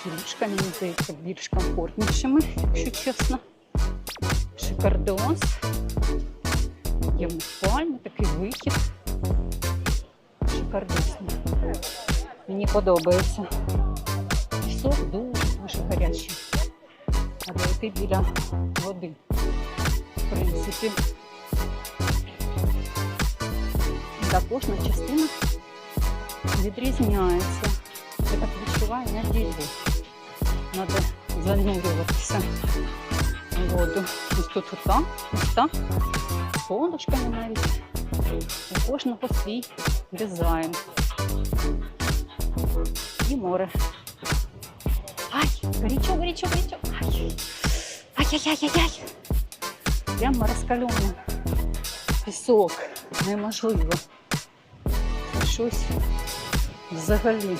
такі ліжка, мені здається, більш комфортнішими, якщо чесно. Шикардос. Є в них спальня, такий вихід. Шикардосний. Мені подобається. Пісок дуже дуже гарячий. А дойти біля води. В принципі. Да, кожна частина відрізняється. Я так відчуваю на ділі. Треба занурюватися в воду. Ось тут отак, ось так. З полочками навіть. У кожного свій дизайн. І море. Ай, горячо, горячо, горячо. Ай. Ай-яй-яй-яй-яй. Прямо розкалений пісок. Неможливо. Це щось взагалі.